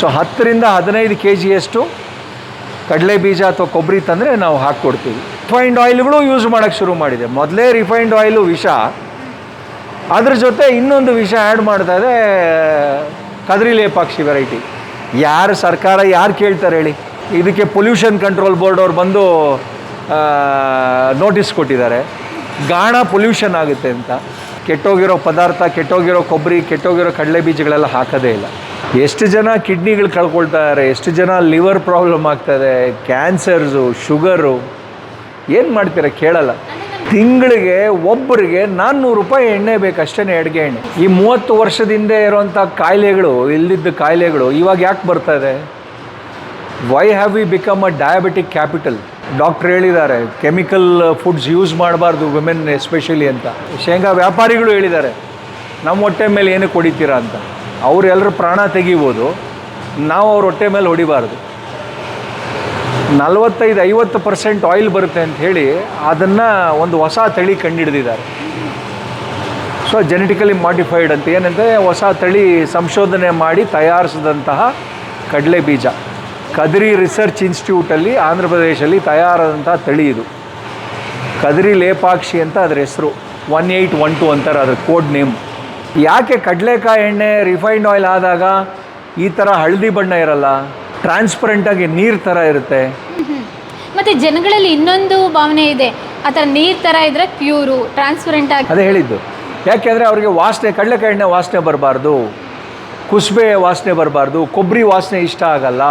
So ಹತ್ತರಿಂದ ಹದಿನೈದು K ಜಿಯಷ್ಟು ಕಡಲೆ ಬೀಜ ಅಥವಾ ಕೊಬ್ಬರಿ ತಂದರೆ ನಾವು ಹಾಕ್ಕೊಡ್ತೀವಿ. ರಿಫೈನ್ಡ್ ಆಯಿಲ್ಗಳು ಯೂಸ್ ಮಾಡೋಕ್ಕೆ ಶುರು ಮಾಡಿದೆ. ಮೊದಲೇ ರಿಫೈನ್ಡ್ ಆಯಿಲು ವಿಷ. ಅದ್ರ ಜೊತೆ ಇನ್ನೊಂದು ವಿಷ ಆ್ಯಡ್ ಮಾಡ್ತಾ ಇದೆ, ಕದ್ರಿ ಲೇಪಾಕ್ಷಿ ವೆರೈಟಿ. ಯಾರು ಸರ್ಕಾರ ಯಾರು ಕೇಳ್ತಾರೆ ಹೇಳಿ? ಇದಕ್ಕೆ ಪೊಲ್ಯೂಷನ್ ಕಂಟ್ರೋಲ್ ಬೋರ್ಡ್ ಅವ್ರು ಬಂದು ನೋಟಿಸ್ ಕೊಟ್ಟಿದ್ದಾರೆ. ಗಾಣ ಪೊಲ್ಯೂಷನ್ ಆಗುತ್ತೆ ಅಂತ. ಕೆಟ್ಟೋಗಿರೋ ಪದಾರ್ಥ, ಕೆಟ್ಟೋಗಿರೋ ಕೊಬ್ಬರಿ, ಕೆಟ್ಟೋಗಿರೋ ಕಡಲೆ ಬೀಜಗಳೆಲ್ಲ ಹಾಕೋದೇ ಇಲ್ಲ. ಎಷ್ಟು ಜನ ಕಿಡ್ನಿಗಳು ಕಳ್ಕೊಳ್ತಾ ಇದ್ದಾರೆ ಎಷ್ಟು ಜನ ಲಿವರ್ ಪ್ರಾಬ್ಲಮ್ ಆಗ್ತದೆ, ಕ್ಯಾನ್ಸರ್ಸು, ಶುಗರು, ಏನು ಮಾಡ್ತೀರಾ ಕೇಳಲ್ಲ. ತಿಂಗಳಿಗೆ ಒಬ್ಬರಿಗೆ ನಾನ್ನೂರು ರೂಪಾಯಿ ಎಣ್ಣೆ ಬೇಕು ಅಡುಗೆ ಎಣ್ಣೆ. ಈ ಮೂವತ್ತು ವರ್ಷದಿಂದ ಇರುವಂಥ ಕಾಯಿಲೆಗಳು, ಇಲ್ದಿದ್ದ ಕಾಯಿಲೆಗಳು ಇವಾಗ ಯಾಕೆ ಬರ್ತಾ ಇದೆ? Why have we become a diabetic capital doctor ಹೇಳಿದ್ದಾರೆ ಕೆಮಿಕಲ್ ಫುಡ್ಸ್ ಯೂಸ್ ಮಾಡಬಾರ್ದು ವುಮೆನ್ ಎಸ್ಪೆಷಲಿ ಅಂತ. ಶೇಂಗಾ ವ್ಯಾಪಾರಿಗಳು ಹೇಳಿದ್ದಾರೆ ನಮ್ಮ ಹೊಟ್ಟೆ ಮೇಲೆ ಏನಕ್ಕೆ ಕೊಡಿತೀರಾ? ಅಂತ. ಅವ್ರು ಎಲ್ಲರೂ ಪ್ರಾಣ ತೆಗಿಬೋದು, ನಾವು ಅವ್ರ ಹೊಟ್ಟೆ ಮೇಲೆ ಹೊಡಿಬಾರ್ದು. ನಲವತ್ತೈದು, ಐವತ್ತು ಪರ್ಸೆಂಟ್ ಆಯಿಲ್ ಬರುತ್ತೆ ಅಂತ ಹೇಳಿ ಅದನ್ನು ಒಂದು ಹೊಸ ತಳಿ ಕಂಡುಹಿಡಿದಿದ್ದಾರೆ ಸೊ ಜೆನೆಟಿಕಲಿ ಮಾಡಿಫೈಡ್ ಅಂತ ಏನಂದರೆ ಹೊಸ ತಳಿ ಸಂಶೋಧನೆ ಮಾಡಿ ತಯಾರಿಸಿದಂತಹ ಕಡಲೆ ಬೀಜ ಕದ್ರಿ ರಿಸರ್ಚ್ ಇನ್ಸ್ಟಿಟ್ಯೂಟಲ್ಲಿ ಆಂಧ್ರ ಪ್ರದೇಶಲ್ಲಿ ತಯಾರಾದಂತಹ ತಳಿ ಇದು. ಕದ್ರಿ ಲೇಪಾಕ್ಷಿ ಅಂತ ಅದರ ಹೆಸರು. ಒನ್ ಏಯ್ಟ್ ಒನ್ ಟು ಅಂತಾರೆ ಅದರ ಕೋಡ್ ನೇಮ್. ಯಾಕೆ ಕಡಲೆಕಾಯಿ ಎಣ್ಣೆ ರಿಫೈನ್ಡ್ ಆಯಿಲ್ ಆದಾಗ ಈ ಥರ ಹಳದಿ ಬಣ್ಣ ಇರಲ್ಲ? ಟ್ರಾನ್ಸ್ಪರೆಂಟಾಗಿ ನೀರು ಥರ ಇರುತ್ತೆ. ಮತ್ತೆ ಜನಗಳಲ್ಲಿ ಇನ್ನೊಂದು ಭಾವನೆ ಇದೆ. ಆ ಥರ ನೀರು ಥರ ಇದ್ರೆ ಪ್ಯೂರು ಟ್ರಾನ್ಸ್ಪರೆಂಟ್ ಆಗಿ ಅದೇ ಹೇಳಿದ್ದು. ಯಾಕೆಂದರೆ ಅವರಿಗೆ ವಾಸನೆ ಕಡಲೆಕಾಯಿ ಎಣ್ಣೆ ವಾಸನೆ ಬರಬಾರ್ದು. ಕುಸುಬೆ ವಾಸನೆ ಬರಬಾರ್ದು. ಕೊಬ್ಬರಿ ವಾಸನೆ ಇಷ್ಟ ಆಗಲ್ಲ.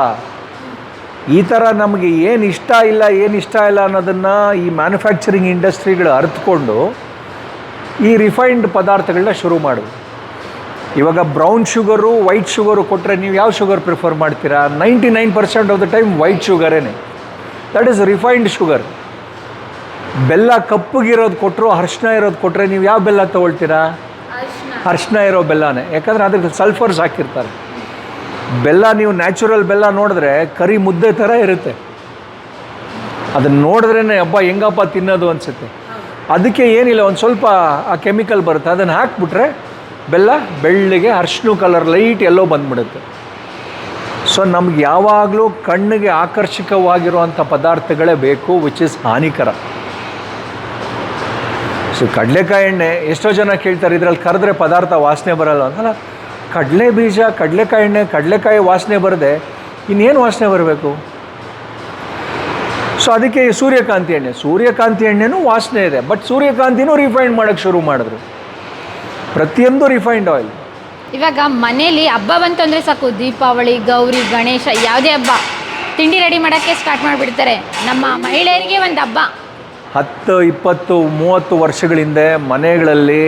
ಈ ಥರ ನಮಗೆ ಏನು ಇಷ್ಟ ಇಲ್ಲ ಏನು ಇಷ್ಟ ಇಲ್ಲ ಅನ್ನೋದನ್ನು ಈ ಮ್ಯಾನುಫ್ಯಾಕ್ಚರಿಂಗ್ ಇಂಡಸ್ಟ್ರಿಗಳು ಅರ್ಥಕೊಂಡು ಈ ರಿಫೈನ್ಡ್ ಪದಾರ್ಥಗಳನ್ನ ಶುರು ಮಾಡೋದು ಇವಾಗ ಬ್ರೌನ್ ಶುಗರು ವೈಟ್ ಶುಗರು ಕೊಟ್ಟರೆ ನೀವು ಯಾವ ಶುಗರ್ ಪ್ರಿಫರ್ ಮಾಡ್ತೀರಾ? Ninety nine percent of the time white ಶುಗರೇನೆ that is refined sugar ಬೆಲ್ಲ ಕಪ್ಪಗಿರೋದು ಕೊಟ್ಟರು ಅರ್ಶಿನ ಇರೋದು ಕೊಟ್ಟರೆ ನೀವು ಯಾವ ಬೆಲ್ಲ ತೊಗೊಳ್ತೀರಾ? ಅರ್ಶಿನ ಇರೋ ಬೆಲ್ಲನೇ. ಯಾಕಂದರೆ ಅದಕ್ಕೆ ಸಲ್ಫರ್ಸ್ ಹಾಕಿರ್ತಾರೆ. ಬೆಲ್ಲ ನೀವು ನ್ಯಾಚುರಲ್ ಬೆಲ್ಲ ನೋಡಿದ್ರೆ ಕರಿ ಮುದ್ದೆ ಥರ ಇರುತ್ತೆ. ಅದನ್ನು ನೋಡಿದ್ರೇ ಹಬ್ಬ ಹೆಂಗಪ್ಪ ತಿನ್ನೋದು ಅನಿಸುತ್ತೆ. ಅದಕ್ಕೆ ಏನಿಲ್ಲ, ಒಂದು ಸ್ವಲ್ಪ ಆ ಕೆಮಿಕಲ್ ಬರುತ್ತೆ. ಅದನ್ನು ಹಾಕ್ಬಿಟ್ರೆ ಬೆಲ್ಲ, ಬೆಳ್ಳಿಗೆ ಅರ್ಶಿನ ಕಲರ್ ಲೈಟ್ ಎಲ್ಲೋ ಬಂದ್ಬಿಡುತ್ತೆ. ಸೊ ನಮ್ಗೆ ಯಾವಾಗಲೂ ಕಣ್ಣಿಗೆ ಆಕರ್ಷಕವಾಗಿರುವಂಥ ಪದಾರ್ಥಗಳೇ ಬೇಕು ವಿಚ್ ಇಸ್ ಹಾನಿಕರ. ಸೊ ಕಡಲೆಕಾಯಿ ಎಣ್ಣೆ, ಎಷ್ಟೋ ಜನ ಕೇಳ್ತಾರೆ, ಇದರಲ್ಲಿ ಕರೆದ್ರೆ ಪದಾರ್ಥ ವಾಸನೆ ಬರಲ್ಲ ಅಂತಲ್ಲ. ಕಡಲೆ ಬೀಜ, ಕಡಲೆಕಾಯಿ ಎಣ್ಣೆ, ಕಡಲೆಕಾಯಿ ವಾಸನೆ ಬರದೆ, ಇನ್ನೇನು ವಾಸನೆ ಬರಬೇಕು? ಸೊ ಅದಕ್ಕೆ ಸೂರ್ಯಕಾಂತಿ ಎಣ್ಣೆ. ಸೂರ್ಯಕಾಂತಿ ಎಣ್ಣೆನೂ ವಾಸನೆ ಇದೆ. ಬಟ್ ಸೂರ್ಯಕಾಂತಿನೂ ರಿಫೈಂಡ್ ಮಾಡೋಕ್ಕೆ ಶುರು ಮಾಡಿದ್ರು. ಪ್ರತಿಯೊಂದು ರಿಫೈನ್ಡ್ ಆಯಿಲ್ ಇವಾಗ ಮನೇಲಿ ಹಬ್ಬ ಬಂತು ಅಂದರೆ ಸಾಕು. ದೀಪಾವಳಿ ಗೌರಿ ಗಣೇಶ ಯಾವುದೇ ಹಬ್ಬ. ತಿಂಡಿ ರೆಡಿ ಮಾಡೋಕ್ಕೆ ಸ್ಟಾರ್ಟ್ ಮಾಡಿಬಿಡ್ತಾರೆ. ನಮ್ಮ ಮಹಿಳೆಯರಿಗೆ ಒಂದು ಹಬ್ಬ. ಹತ್ತು ಇಪ್ಪತ್ತು ಮೂವತ್ತು ವರ್ಷಗಳ ಹಿಂದೆ ಮನೆಗಳಲ್ಲಿ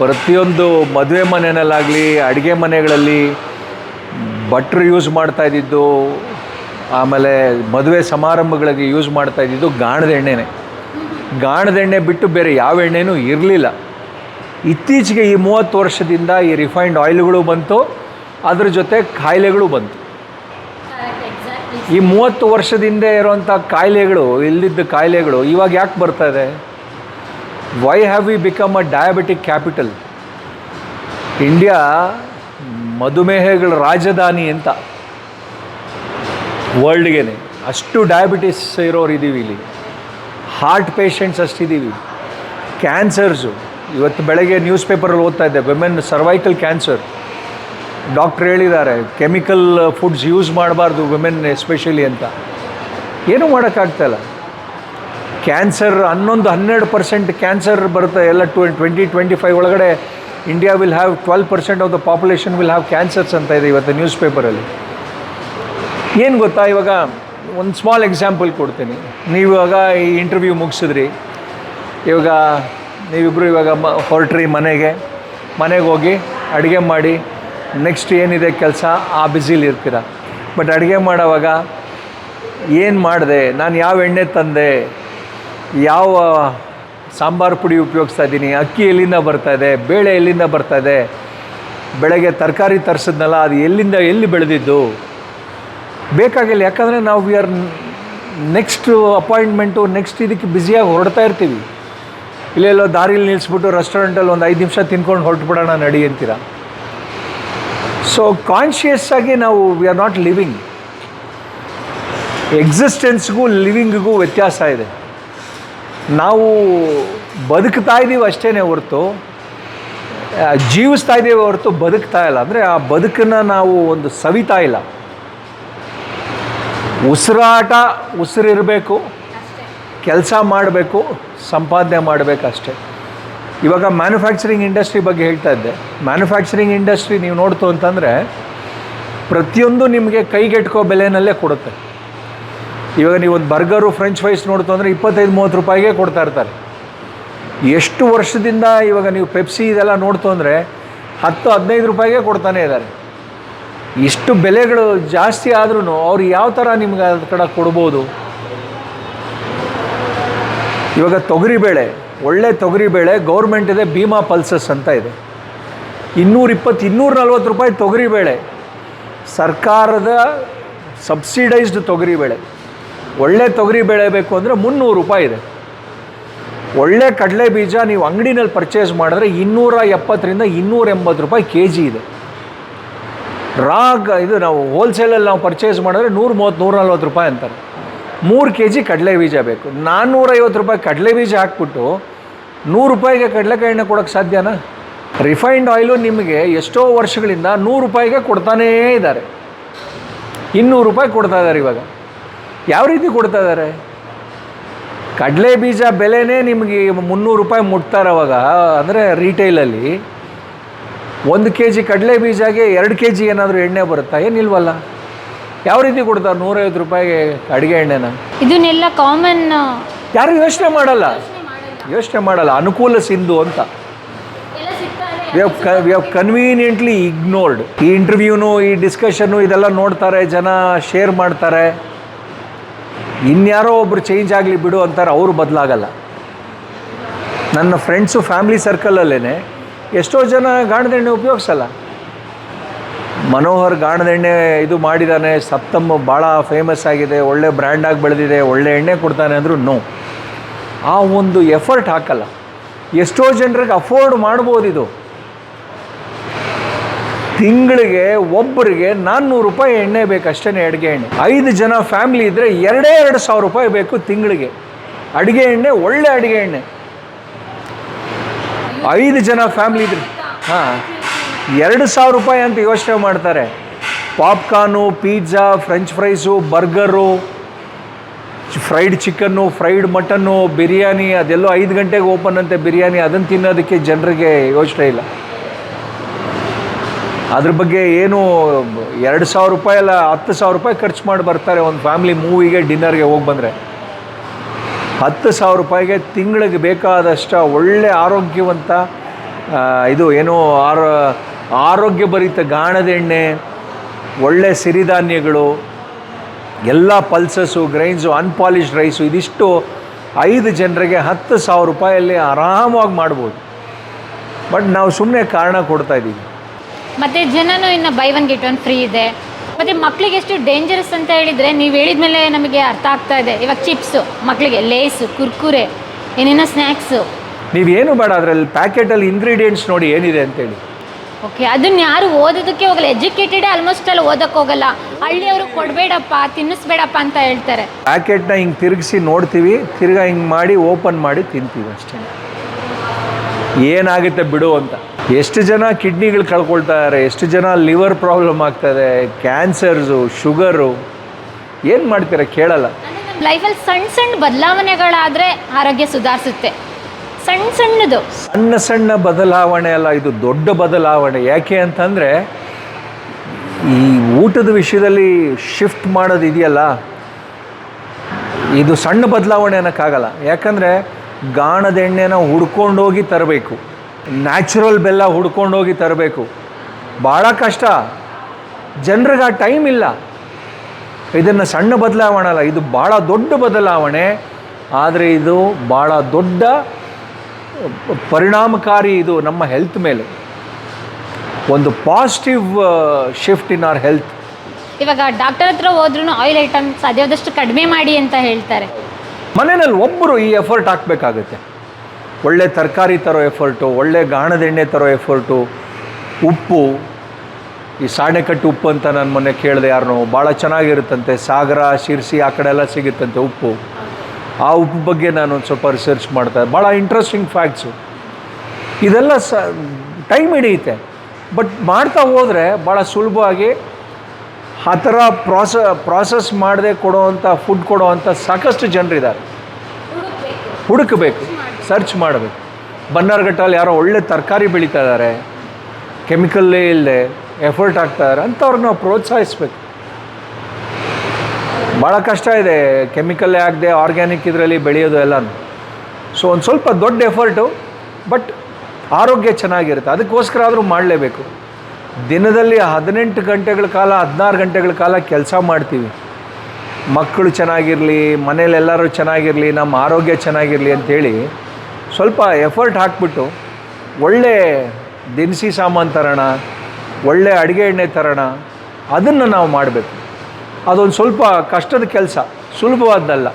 ಪ್ರತಿಯೊಂದು ಮದುವೆ ಮನೆಯಲ್ಲಾಗಲಿ ಅಡುಗೆ ಮನೆಗಳಲ್ಲಿ ಭಟ್ರು ಯೂಸ್ ಮಾಡ್ತಾ ಇದ್ದಿದ್ದು ಆಮೇಲೆ ಮದುವೆ ಸಮಾರಂಭಗಳಿಗೆ ಯೂಸ್ ಮಾಡ್ತಾ ಇದ್ದಿದ್ದು ಗಾಣದ ಎಣ್ಣೆನೇ. ಗಾಣದ ಎಣ್ಣೆ ಬಿಟ್ಟು ಬೇರೆ ಯಾವ ಎಣ್ಣೆನೂ ಇರಲಿಲ್ಲ. ಇತ್ತೀಚೆಗೆ ಈ ಮೂವತ್ತು ವರ್ಷದಿಂದ ಈ ರಿಫೈನ್ಡ್ ಆಯಿಲ್ಗಳು ಬಂತು ಅದ್ರ ಜೊತೆ ಕಾಯಿಲೆಗಳು ಬಂತು. ಈ ಮೂವತ್ತು ವರ್ಷದಿಂದ ಇರುವಂಥ ಕಾಯಿಲೆಗಳು ಇಲ್ದಿದ್ದ ಕಾಯಿಲೆಗಳು ಇವಾಗ ಯಾಕೆ ಬರ್ತಾ ಇದೆ? Why have we become a diabetic capital India ಮಧುಮೇಹಗಳ ರಾಜಧಾನಿ ಅಂತ. ವರ್ಲ್ಡ್ಗೆ ಅಷ್ಟು ಡಯಾಬಿಟಿಸ್ ಇರೋರು ಇದ್ದೀವಿ ಇಲ್ಲಿ. ಹಾರ್ಟ್ ಪೇಷಂಟ್ಸ್ ಅಷ್ಟಿದ್ದೀವಿ ಕ್ಯಾನ್ಸರ್ಸು ಇವತ್ತು ಬೆಳಗ್ಗೆ ನ್ಯೂಸ್ ಪೇಪರಲ್ಲಿ ಓದ್ತಾ ಇದ್ದೆ. ವಿಮೆನ್ ಸರ್ವೈಕಲ್ ಕ್ಯಾನ್ಸರ್ ಡಾಕ್ಟ್ರ್ ಹೇಳಿದ್ದಾರೆ ಕೆಮಿಕಲ್ ಫುಡ್ಸ್ ಯೂಸ್ ಮಾಡಬಾರ್ದು ವಿಮೆನ್ ಎಸ್ಪೆಷಲಿ ಅಂತ. ಏನೂ ಮಾಡೋಕ್ಕಾಗ್ತಾಯಿಲ್ಲ ಕ್ಯಾನ್ಸರ್ ಹನ್ನೊಂದು ಹನ್ನೆರಡು ಪರ್ಸೆಂಟ್ ಕ್ಯಾನ್ಸರ್ ಬರುತ್ತೆ ಎಲ್ಲ ಟು ಟ್ವೆಂಟಿ ಟ್ವೆಂಟಿ ಫೈವ್ ಒಳಗಡೆ. India will have twelve percent of the population will have cancers ಅಂತ ಇದೆ ಇವತ್ತು ನ್ಯೂಸ್ ಪೇಪರಲ್ಲಿ ಏನು ಗೊತ್ತಾ? ಇವಾಗ ಒಂದು ಸ್ಮಾಲ್ ಎಕ್ಸಾಂಪಲ್ ಕೊಡ್ತೀನಿ. ನೀವು ಇವಾಗ ಈ ಇಂಟರ್ವ್ಯೂ ಮುಗಿಸಿದ್ರಿ. ಇವಾಗ ನೀವಿಬ್ಬರು ಇವಾಗ ಮ, ಹೊರಟ್ರಿ ಮನೆಗೆ. ಮನೆಗೆ ಹೋಗಿ ಅಡುಗೆ ಮಾಡಿ ನೆಕ್ಸ್ಟ್ ಏನಿದೆ ಕೆಲಸ, ಆ ಬ್ಯುಸಿಲಿ ಇರ್ತೀರ. ಬಟ್ ಅಡುಗೆ ಮಾಡೋವಾಗ ಏನು ಮಾಡಿದೆ? ನಾನು ಯಾವ ಎಣ್ಣೆ ತಂದೆ? ಯಾವ ಸಾಂಬಾರು ಪುಡಿ ಉಪಯೋಗಿಸ್ತಾ ಇದ್ದೀನಿ? ಅಕ್ಕಿ ಎಲ್ಲಿಂದ ಬರ್ತಾ ಇದೆ? ಬೇಳೆ ಎಲ್ಲಿಂದ ಬರ್ತಾ ಇದೆ? ಬೆಳಗ್ಗೆ ತರಕಾರಿ ತರಿಸಿದ್ನಲ್ಲ, ಅದು ಎಲ್ಲಿಂದ, ಎಲ್ಲಿ ಬೆಳೆದಿದ್ದು? ಬೇಕಾಗಿಲ್ಲ. ಯಾಕಂದರೆ ನಾವು we are next appointment next ಇದಕ್ಕೆ ಬ್ಯುಸಿಯಾಗಿ ಹೊರಡ್ತಾ ಇರ್ತೀವಿ. ಇಲ್ಲೆಲ್ಲೋ ದಾರಿಲಿ ನಿಲ್ಲಿಸ್ಬಿಟ್ಟು ರೆಸ್ಟೋರೆಂಟಲ್ಲಿ ಒಂದು ಐದು ನಿಮಿಷ ತಿನ್ಕೊಂಡು ಹೊರಟುಬಿಡೋಣ ನಡಿ ಅಂತೀರ? ಸೊ ಕಾನ್ಷಿಯಸ್ ಆಗಿ ನಾವು ವಿ ಆರ್ ನಾಟ್ ಲಿವಿಂಗ್ ಎಕ್ಸಿಸ್ಟೆನ್ಸ್ಗೂ ಲಿವಿಂಗಿಗೂ ವ್ಯತ್ಯಾಸ ಇದೆ. ನಾವು ಬದುಕ್ತಾ ಇದ್ದೀವಿ ಅಷ್ಟೇ ಹೊರತು ಜೀವಿಸ್ತಾ ಇದ್ದೀವಿ ಹೊರತು ಬದುಕ್ತಾ ಇಲ್ಲ. ಅಂದರೆ ಆ ಬದುಕನ್ನು ನಾವು ಒಂದು ಸವಿತಾ ಇಲ್ಲ. ಉಸಿರಾಟ ಉಸಿರಿರಬೇಕು ಕೆಲಸ ಮಾಡಬೇಕು ಸಂಪಾದನೆ ಮಾಡಬೇಕಷ್ಟೇ ಇವಾಗ ಮ್ಯಾನುಫ್ಯಾಕ್ಚರಿಂಗ್ ಇಂಡಸ್ಟ್ರಿ ಬಗ್ಗೆ ಹೇಳ್ತಾ ಇದ್ದೆ. ಮ್ಯಾನುಫ್ಯಾಕ್ಚರಿಂಗ್ ಇಂಡಸ್ಟ್ರಿ ನೀವು ನೋಡ್ತು ಅಂತಂದರೆ ಪ್ರತಿಯೊಂದು ನಿಮಗೆ ಕೈಗೆಟ್ಕೋ ಬೆಲೆನಲ್ಲೇ ಕೊಡುತ್ತೆ. ಇವಾಗ ನೀವು ಒಂದು ಬರ್ಗರು ಫ್ರೆಂಚ್ ಫ್ರೈಸ್ ನೋಡ್ತು ಅಂದರೆ ಇಪ್ಪತ್ತೈದು ಮೂವತ್ತು ರೂಪಾಯಿಗೆ ಕೊಡ್ತಾ ಇರ್ತಾರೆ. ಎಷ್ಟು ವರ್ಷದಿಂದ ಇವಾಗ ನೀವು ಪೆಪ್ಸಿ ಇದೆಲ್ಲ ನೋಡ್ತು ಅಂದರೆ ಹತ್ತು ಹದಿನೈದು ರೂಪಾಯಿಗೆ ಕೊಡ್ತಾನೆ ಇದ್ದಾರೆ. ಇಷ್ಟು ಬೆಲೆಗಳು ಜಾಸ್ತಿ ಆದ್ರೂ ಅವ್ರು ಯಾವ ಥರ ನಿಮ್ಗೆ ಅದ್ರ ಕಡೆ ಕೊಡ್ಬೋದು? ಇವಾಗ ತೊಗರಿಬೇಳೆ ಒಳ್ಳೆ ತೊಗರಿಬೇಳೆ ಗೌರ್ಮೆಂಟ್ ಇದೆ, ಭೀಮಾ ಪಲ್ಸಸ್ ಅಂತ ಇದೆ. ಇನ್ನೂರ ಇಪ್ಪತ್ತು ಇನ್ನೂರ ನಲ್ವತ್ತು ರೂಪಾಯಿ ತೊಗರಿಬೇಳೆ ಸರ್ಕಾರದ ಸಬ್ಸಿಡೈಸ್ಡ್ ತೊಗರಿಬೇಳೆ ಒಳ್ಳೆ ತೊಗರಿಬೇಳೆ ಬೇಕು ಅಂದರೆ ಮುನ್ನೂರು ರೂಪಾಯಿ ಇದೆ. ಒಳ್ಳೆ ಕಡಲೆ ಬೀಜ ನೀವು ಅಂಗಡಿನಲ್ಲಿ ಪರ್ಚೇಸ್ ಮಾಡಿದ್ರೆ ಇನ್ನೂರ ಎಪ್ಪತ್ತರಿಂದ ಇನ್ನೂರ ಎಂಬತ್ತು ರೂಪಾಯಿ ಕೆ ಜಿ ಇದೆ. ರಾ ಗ- ಇದು ನಾವು ಹೋಲ್ಸೇಲಲ್ಲಿ ನಾವು ಪರ್ಚೇಸ್ ಮಾಡಿದ್ರೆ ನೂರು ಮೂವತ್ತು, ನೂರ ನಲ್ವತ್ತು ರೂಪಾಯಿ ಅಂತಾರೆ. ಮೂರು ಕೆ ಜಿ ಕಡಲೆ ಬೀಜ ಬೇಕು. ನಾನ್ನೂರೈವತ್ತು ರೂಪಾಯಿ ಕಡಲೆ ಬೀಜ ಹಾಕ್ಬಿಟ್ಟು ನೂರು ರೂಪಾಯಿಗೆ ಕಡಲೆಕಾಯಿ ಎಣ್ಣೆ ಕೊಡೋಕ್ಕೆ ಸಾಧ್ಯನಾ? ರಿಫೈನ್ಡ್ ಆಯಿಲು ನಿಮಗೆ ಎಷ್ಟೋ ವರ್ಷಗಳಿಂದ ನೂರು ರೂಪಾಯಿಗೆ ಕೊಡ್ತಾನೇ ಇದ್ದಾರೆ. ಇನ್ನೂರು ರೂಪಾಯಿ ಕೊಡ್ತಾ ಇದ್ದಾರೆ ಇವಾಗ. ಯಾವ ರೀತಿ ಕೊಡ್ತಾ ಇದ್ದಾರೆ? ಕಡಲೆ ಬೀಜ ಬೆಲೆನೇ ನಿಮಗೆ ಮುನ್ನೂರು ರೂಪಾಯಿ ಮುಟ್ತಾರೆ ಅವಾಗ ಅಂದರೆ ರೀಟೈಲಲ್ಲಿ ಒಂದು ಕೆ ಜಿ ಕಡಲೆ ಬೀಜಾಗೆ ಎರಡು ಕೆ ಜಿ ಏನಾದರೂ ಎಣ್ಣೆ ಬರುತ್ತಾ? ಏನಿಲ್ವಲ್ಲ? ಯಾವ ರೀತಿ ಕೊಡ್ತಾರೆ ನೂರೈವತ್ತು ರೂಪಾಯಿಗೆ ಅಡುಗೆ ಎಣ್ಣೆನ? ಇದನ್ನೆಲ್ಲ ಕಾಮನ್ ಯಾರು ಯೋಚನೆ ಮಾಡಲ್ಲ. ಯೋಚನೆ ಮಾಡಲ್ಲ. ಅನುಕೂಲ ಸಿಂಧು ಅಂತ. ಕನ್ವೀನಿಯೆಂಟ್ಲಿ ಇಗ್ನೋರ್ಡ್ ಈ ಇಂಟರ್ವ್ಯೂನು ಈ ಡಿಸ್ಕಷನ್ನು ಇದೆಲ್ಲ ನೋಡ್ತಾರೆ ಜನ ಶೇರ್ ಮಾಡ್ತಾರೆ. ಇನ್ಯಾರೋ ಒಬ್ರು ಚೇಂಜ್ ಆಗಲಿ ಬಿಡು ಅಂತಾರೆ ಅವರು ಬದಲಾಗಲ್ಲ. ನನ್ನ ಫ್ರೆಂಡ್ಸು ಫ್ಯಾಮಿಲಿ ಸರ್ಕಲಲ್ಲೇ ಎಷ್ಟೋ ಜನ ಗಾಣದೆಣ್ಣೆ ಉಪಯೋಗಿಸಲ್ಲ. ಮನೋಹರ್ ಗಾಣದೆಣ್ಣೆ ಇದು ಮಾಡಿದ್ದಾನೆ ಸಪ್ತಮ್ ಭಾಳ ಫೇಮಸ್ ಆಗಿದೆ, ಒಳ್ಳೆ ಬ್ರ್ಯಾಂಡಾಗಿ ಬೆಳೆದಿದೆ, ಒಳ್ಳೆ ಎಣ್ಣೆ ಕೊಡ್ತಾನೆ ಅಂದರೂ ನೋ ಆ ಒಂದು ಎಫರ್ಟ್ ಹಾಕಲ್ಲ. ಎಷ್ಟೋ ಜನರಿಗೆ ಅಫೋರ್ಡ್ ಮಾಡ್ಬೋದು ಇದು. ತಿಂಗಳಿಗೆ ಒಬ್ಬರಿಗೆ ನಾನ್ನೂರು ರೂಪಾಯಿ ಎಣ್ಣೆ ಬೇಕು ಅಷ್ಟೇ ಅಡುಗೆ ಎಣ್ಣೆ. ಐದು ಜನ ಫ್ಯಾಮಿಲಿ ಇದ್ದರೆ ಎರಡೇ ಎರಡು ಸಾವಿರ ರೂಪಾಯಿ ಬೇಕು ತಿಂಗಳಿಗೆ. ಅಡುಗೆ ಎಣ್ಣೆ ಒಳ್ಳೆ ಅಡುಗೆ ಎಣ್ಣೆ. ಐದು ಜನ ಫ್ಯಾಮಿಲಿ ಇದ್ರಿ. ಹಾಂ, ಎರಡು ಸಾವಿರ ರೂಪಾಯಿ ಅಂತ ಯೋಚನೆ ಮಾಡ್ತಾರೆ. Popcorn pizza french fries burger fried chicken fried mutton biryani ಅದೆಲ್ಲೋ ಐದು ಗಂಟೆಗೆ ಓಪನ್ ಅಂತೆ ಬಿರಿಯಾನಿ ಅದನ್ನು ತಿನ್ನೋದಕ್ಕೆ ಜನರಿಗೆ ಯೋಚನೆ ಇಲ್ಲ. ಅದ್ರ ಬಗ್ಗೆ ಏನು, ಎರಡು ಸಾವಿರ ರೂಪಾಯಿ ಅಲ್ಲ, ಹತ್ತು ಸಾವಿರ ರೂಪಾಯಿ ಖರ್ಚು ಮಾಡಿ ಬರ್ತಾರೆ ಒಂದು ಫ್ಯಾಮಿಲಿ ಮೂವಿಗೆ ಡಿನ್ನರ್ಗೆ ಹೋಗಿ ಬಂದರೆ. ಹತ್ತು ಸಾವಿರ ರೂಪಾಯಿಗೆ ತಿಂಗಳಿಗೆ ಬೇಕಾದಷ್ಟು ಒಳ್ಳೆ ಆರೋಗ್ಯವಂತ ಇದು ಏನು ಆರೋ, ಆರೋಗ್ಯಭರಿತ ಗಾಣದೆಣ್ಣೆ, ಒಳ್ಳೆ ಸಿರಿಧಾನ್ಯಗಳು, ಎಲ್ಲ ಪಲ್ಸಸ್ಸು ಗ್ರೈನ್ಸು, ಅನ್ಪಾಲಿಷ್ಡ್ ರೈಸು, ಇದಿಷ್ಟು ಐದು ಜನರಿಗೆ ಹತ್ತು ಸಾವಿರ ರೂಪಾಯಲ್ಲಿ ಆರಾಮವಾಗಿ ಮಾಡ್ಬೋದು. ಬಟ್ ನಾವು ಸುಮ್ಮನೆ ಕಾರಣ ಕೊಡ್ತಾ ಇದ್ದೀವಿ. ಮತ್ತು ಜನನು ಇನ್ನು buy one get one free ಇದೆ. ಮತ್ತೆ ಮಕ್ಕಳಿಗೆ ಎಷ್ಟು ಡೇಂಜರಸ್ ಅಂತ ಹೇಳಿದ್ರೆ ನೀವು ಹೇಳಿದ್ಮೇಲೆ ನಮಗೆ ಅರ್ಥ ಆಗ್ತಾ ಇದೆ. ಇವಾಗ ಚಿಪ್ಸು ಮಕ್ಕಳಿಗೆ ಲೇಸು ಕುರ್ಕುರೆ ಏನೇನೋ ಸ್ನ್ಯಾಕ್ಸು ನೀವೇನು ಬೇಡ ಅದರಲ್ಲಿ ಪ್ಯಾಕೆಟಲ್ಲಿ ಇಂಗ್ರೀಡಿಯೆಂಟ್ಸ್ ನೋಡಿ ಏನಿದೆ ಅಂತೇಳಿ. ಓಕೆ ಅದನ್ನ ಯಾರು ಓದೋದಕ್ಕೆ ಹೋಗಲ್ಲ. ಎಜುಕೇಟೆಡ್ ಆಲ್ಮೋಸ್ಟ್ ಅಲ್ಲಿ ಓದಕ್ಕೆ ಹೋಗಲ್ಲ. ಹಳ್ಳಿಯವರು ಕೊಡಬೇಡಪ್ಪ ತಿನ್ನಿಸ್ಬೇಡಪ್ಪ ಅಂತ ಹೇಳ್ತಾರೆ. ಪ್ಯಾಕೆಟ್ನ ಹಿಂಗೆ ತಿರುಗಿಸಿ ನೋಡ್ತೀವಿ ತಿರ್ಗಾ ಹಿಂಗೆ ಮಾಡಿ ಓಪನ್ ಮಾಡಿ ತಿಂತೀವಿ ಅಷ್ಟೇ. ಏನಾಗುತ್ತೆ ಬಿಡು ಅಂತ. ಎಷ್ಟು ಜನ ಕಿಡ್ನಿಗಳು ಕಳ್ಕೊಳ್ತಾರೆ ಎಷ್ಟು ಜನ ಲಿವರ್ ಪ್ರಾಬ್ಲಮ್ ಆಗ್ತದೆ ಕ್ಯಾನ್ಸರ್ಸು ಶುಗರು ಏನು ಮಾಡ್ತೀರಾ ಕೇಳಲ್ಲ. ಲೈಫಲ್ಲಿ ಸಣ್ಣ ಸಣ್ಣ ಬದಲಾವಣೆಗಳಾದರೆ ಆರೋಗ್ಯ ಸುಧಾರಿಸುತ್ತೆ. ಸಣ್ಣ ಸಣ್ಣದು. ಸಣ್ಣ ಸಣ್ಣ ಬದಲಾವಣೆ ಅಲ್ಲ ಇದು ದೊಡ್ಡ ಬದಲಾವಣೆ. ಯಾಕೆ ಅಂತಂದರೆ ಈ ಊಟದ ವಿಷಯದಲ್ಲಿ ಶಿಫ್ಟ್ ಮಾಡೋದು ಇದೆಯಲ್ಲ ಇದು ಸಣ್ಣ ಬದಲಾವಣೆ ಅನ್ನೋಕ್ಕಾಗಲ್ಲ. ಯಾಕಂದರೆ ಗಾಣದ ಎಣ್ಣೆನ ಹುಡ್ಕೊಂಡೋಗಿ ತರಬೇಕು. ನ್ಯಾಚುರಲ್ ಬೆಲ್ಲ ಹುಡ್ಕೊಂಡೋಗಿ ತರಬೇಕು. ಭಾಳ ಕಷ್ಟ. ಜನರಿಗೆ ಆ ಟೈಮ್ ಇಲ್ಲ. ಇದನ್ನು ಸಣ್ಣ ಬದಲಾವಣೆ ಅಲ್ಲ ಇದು ಭಾಳ ದೊಡ್ಡ ಬದಲಾವಣೆ. ಆದರೆ ಇದು ಭಾಳ ದೊಡ್ಡ ಪರಿಣಾಮಕಾರಿ ಇದು ನಮ್ಮ ಹೆಲ್ತ್ ಮೇಲೆ. ಒಂದು positive shift in our health ಇವಾಗ ಡಾಕ್ಟರ್ ಹತ್ರ ಹೋದ್ರೂ ಆಯಿಲ್ ಐಟಮ್ಸ್ ಸಾಧ್ಯವಾದಷ್ಟು ಕಡಿಮೆ ಮಾಡಿ ಅಂತ ಹೇಳ್ತಾರೆ. ಮನೆಯಲ್ಲಿ ಒಬ್ಬರು ಈ ಎಫರ್ಟ್ ಹಾಕಬೇಕಾಗುತ್ತೆ. ಒಳ್ಳೆ ತರಕಾರಿ ತರೋ ಎಫರ್ಟು, ಒಳ್ಳೆ ಗಾಣದೆಣ್ಣೆ ತರೋ ಎಫರ್ಟು, ಉಪ್ಪು, ಈ ಸಾಣೆಕಟ್ಟು ಉಪ್ಪು ಅಂತ ನಾನು ಮೊನ್ನೆ ಕೇಳಿದೆ ಯಾರನ್ನೋ ಭಾಳ ಚೆನ್ನಾಗಿರುತ್ತಂತೆ, ಸಾಗರ, ಶಿರ್ಸಿ, ಆ ಕಡೆ ಎಲ್ಲ ಸಿಗುತ್ತಂತೆ ಉಪ್ಪು. ಆ ಉಪ್ಪು ಬಗ್ಗೆ ನಾನು ಒಂದು ಸ್ವಲ್ಪ ರಿಸರ್ಚ್ ಮಾಡ್ತಾ, ಭಾಳ ಇಂಟ್ರೆಸ್ಟಿಂಗ್ ಫ್ಯಾಕ್ಟ್ಸು ಇದೆಲ್ಲ ಸ ಟೈಮ್ ಹಿಡಿಯುತ್ತೆ. ಬಟ್ ಮಾಡ್ತಾ ಹೋದರೆ ಭಾಳ ಸುಲಭವಾಗಿ ಆ ಥರ ಪ್ರಾಸ ಪ್ರಾಸೆಸ್ ಮಾಡದೆ ಕೊಡೋವಂಥ ಫುಡ್ ಕೊಡೋವಂಥ ಸಾಕಷ್ಟು ಜನರಿದ್ದಾರೆ. ಹುಡುಕಬೇಕು. ಸರ್ಚ್ ಮಾಡಬೇಕು. ಬನ್ನಾರ್ಘಟ್ಟಲ್ಲಿ ಯಾರೋ ಒಳ್ಳೆ ತರಕಾರಿ ಬೆಳೀತಾ ಇದ್ದಾರೆ. ಕೆಮಿಕಲ್ಲೇ ಇಲ್ಲದೆ ಎಫರ್ಟ್ ಆಗ್ತಾ ಅಂತ ಅಂಥವ್ರನ್ನ ನಾವು ಪ್ರೋತ್ಸಾಹಿಸ್ಬೇಕು. ಭಾಳ ಕಷ್ಟ ಇದೆ ಕೆಮಿಕಲ್ಲೇ ಆಗದೆ ಆರ್ಗ್ಯಾನಿಕ್ ಇದರಲ್ಲಿ ಬೆಳೆಯೋದು ಎಲ್ಲನೂ. ಸೊ ಒಂದು ಸ್ವಲ್ಪ ದೊಡ್ಡ ಎಫರ್ಟು, ಬಟ್ ಆರೋಗ್ಯ ಚೆನ್ನಾಗಿರುತ್ತೆ. ಅದಕ್ಕೋಸ್ಕರ ಆದರೂ ಮಾಡಲೇಬೇಕು. ದಿನದಲ್ಲಿ ಹದಿನೆಂಟು ಗಂಟೆಗಳ ಕಾಲ, ಹದಿನಾರು ಗಂಟೆಗಳ ಕಾಲ ಕೆಲಸ ಮಾಡ್ತೀವಿ. ಮಕ್ಕಳು ಚೆನ್ನಾಗಿರಲಿ ಮನೇಲೆಲ್ಲರೂ ಚೆನ್ನಾಗಿರಲಿ, ನಮ್ಮ ಆರೋಗ್ಯ ಚೆನ್ನಾಗಿರಲಿ ಅಂಥೇಳಿ ಸ್ವಲ್ಪ ಎಫರ್ಟ್ ಹಾಕ್ಬಿಟ್ಟು ಒಳ್ಳೆ ದಿನಸಿ ಸಾಮಾನು ತರೋಣ, ಒಳ್ಳೆ ಅಡುಗೆ ಎಣ್ಣೆ ತರೋಣ, ಅದನ್ನು ನಾವು ಮಾಡಬೇಕು. ಅದೊಂದು ಸ್ವಲ್ಪ ಕಷ್ಟದ ಕೆಲಸ ಸುಲಭವಾದ್ದಲ್ಲ